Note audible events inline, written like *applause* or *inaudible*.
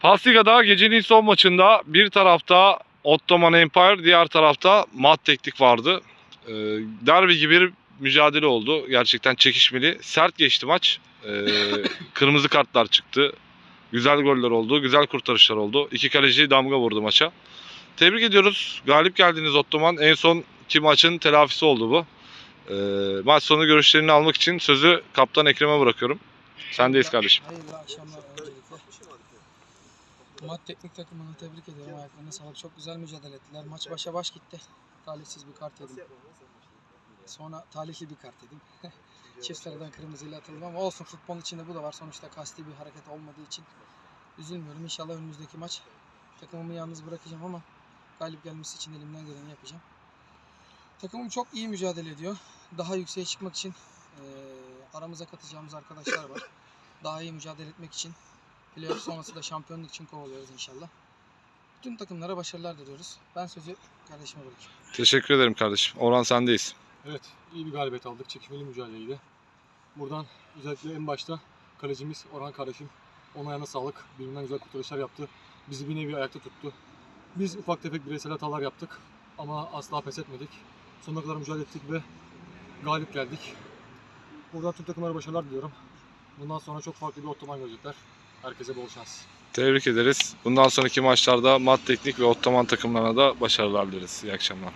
Hastiga'da gecenin son maçında bir tarafta Ottoman Empire, diğer tarafta Mat Teknik vardı. Ee, derbi gibi bir mücadele oldu. Gerçekten çekişmeli. Sert geçti maç. Ee, *laughs* kırmızı kartlar çıktı. Güzel goller oldu. Güzel kurtarışlar oldu. İki kaleci damga vurdu maça. Tebrik ediyoruz. Galip geldiniz Ottoman. En son iki maçın telafisi oldu bu. Ee, maç sonu görüşlerini almak için sözü Kaptan Ekrem'e bırakıyorum. Sendeyiz kardeşim. Hayırlı akşamlar. Mat teknik takımını tebrik ediyorum. Ayaklarına sağlık. Çok güzel mücadele ettiler. Maç başa baş gitti. Talihsiz bir kart yedim. Sonra talihli bir kart yedim. *laughs* Çift kırmızıyla atıldım ama olsun futbolun içinde bu da var. Sonuçta kasti bir hareket olmadığı için üzülmüyorum. İnşallah önümüzdeki maç takımımı yalnız bırakacağım ama galip gelmesi için elimden geleni yapacağım. Takımım çok iyi mücadele ediyor. Daha yükseğe çıkmak için eee, aramıza katacağımız arkadaşlar var. Daha iyi mücadele etmek için playoff sonrası da şampiyonluk için kovalıyoruz inşallah. Bütün takımlara başarılar diliyoruz. Ben sözü kardeşime bırakıyorum. Teşekkür ederim kardeşim. Orhan sendeyiz. Evet, iyi bir galibiyet aldık. Çekişmeli mücadeleydi. Buradan özellikle en başta kalecimiz Orhan kardeşim. Onun ayağına sağlık. Birbirinden güzel kurtarışlar yaptı. Bizi bir nevi ayakta tuttu. Biz ufak tefek bireysel hatalar yaptık. Ama asla pes etmedik. Sonuna kadar mücadele ettik ve galip geldik. Buradan tüm takımlara başarılar diliyorum. Bundan sonra çok farklı bir otoman görecekler. Herkese bol şans. Tebrik ederiz. Bundan sonraki maçlarda Mat Teknik ve Ottoman takımlarına da başarılar dileriz. İyi akşamlar.